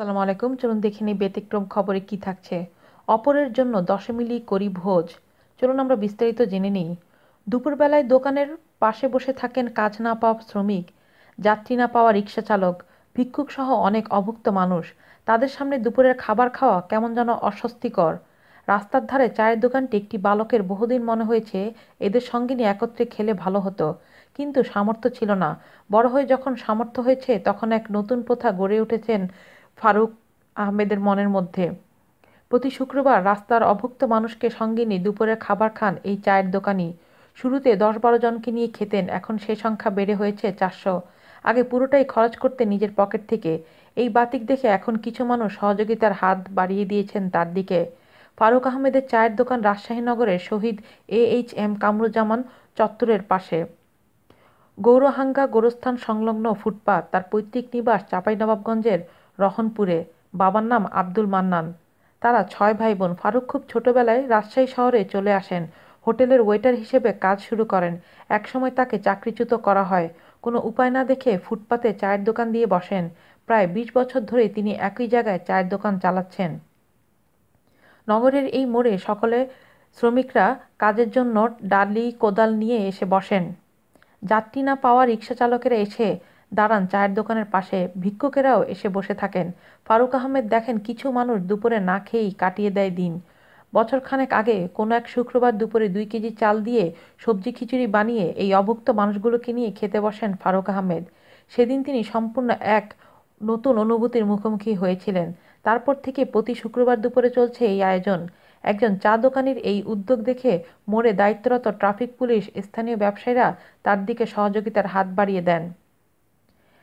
আসসালামু আলাইকুম। চলুন দেখে নিই ব্যতিক্রম খবরে কি থাকছে। অপরের জন্য দশে মিলি করি ভোজ। চলুন আমরা বিস্তারিত জেনে নিই। দুপুরবেলায় দোকানের পাশে বসে থাকেন কাজ না পাওয়া শ্রমিক, যাত্রী না পাওয়া রিক্সা চালক, ভিক্ষুক সহ অনেক অভুক্ত মানুষ। তাদের সামনে দুপুরের খাবার খাওয়া কেমন যেন অস্বস্তিকর। রাস্তার ধারে চায়ের দোকানটি একটি বালকের বহুদিন মনে হয়েছে এদের সঙ্গে নিয়ে একত্রে খেলে ভালো হতো। কিন্তু সামর্থ্য ছিল না। বড় হয়ে যখন সামর্থ্য হয়েছে, তখন এক নতুন প্রথা গড়ে উঠেছেন ফারুক আহমেদের মনের মধ্যে। প্রতি শুক্রবার রাস্তার অভুক্ত মানুষকে সঙ্গে নিয়ে দুপুরের খাবার খান এই চায়ের দোকানি। শুরুতে দশ বারো জনকে নিয়ে খেতেন, এখন সে সংখ্যা বেড়ে হয়েছে চারশো। আগে পুরোটাই খরচ করতে নিজের পকেট থেকে। এই বাতিক দেখে এখন কিছু মানুষ সহযোগিতার হাত বাড়িয়ে দিয়েছেন তার দিকে। ফারুক আহমেদের চায়ের দোকান রাজশাহীনগরের Shahid A H M Kamaruzzaman চত্বরের পাশে। গৌরহাঙ্গা গোরস্থান সংলগ্ন ফুটপাত, তার পৈতৃক নিবাস চাঁপাইনবাবগঞ্জের রহনপুরে। বাবার নাম আব্দুল মান্নান। তারা ছয় ভাই বোন ফারুক খুব ছোটবেলায় রাজশাহী শহরে চলে আসেন। হোটেলের ওয়েটার হিসেবে কাজ শুরু করেন। একসময় তাকে চাকরিচ্যুত করা হয়। কোনো উপায় না দেখে ফুটপাতে চায়ের দোকান দিয়ে বসেন। প্রায় বিশ বছর ধরে তিনি একই জায়গায় চায়ের দোকান চালাচ্ছেন। নগরের এই মোড়ে সকলে শ্রমিকরা কাজের জন্য ডালি কোদাল নিয়ে এসে বসেন। যাত্রী না পাওয়া রিক্সা চালকেরা এসে দাঁড়ান, চায়ের দোকানের পাশে। ভিক্ষুকেরাও এসে বসে থাকেন। ফারুক আহমেদ দেখেন কিছু মানুষ দুপুরে না খেয়েই কাটিয়ে দেয় দিন। বছরখানেক আগে কোনো এক শুক্রবার দুপুরে দুই কেজি চাল দিয়ে সবজি খিচুড়ি বানিয়ে এই অভুক্ত মানুষগুলোকে নিয়ে খেতে বসেন ফারুক আহমেদ। সেদিন তিনি সম্পূর্ণ এক নতুন অনুভূতির মুখোমুখি হয়েছিলেন। তারপর থেকে প্রতি শুক্রবার দুপুরে চলছে এই আয়োজন। একজন চা দোকানির এই উদ্যোগ দেখে মোড়ে দায়িত্বরত ট্রাফিক পুলিশ, স্থানীয় ব্যবসায়ীরা তার দিকে সহযোগিতার হাত বাড়িয়ে দেন।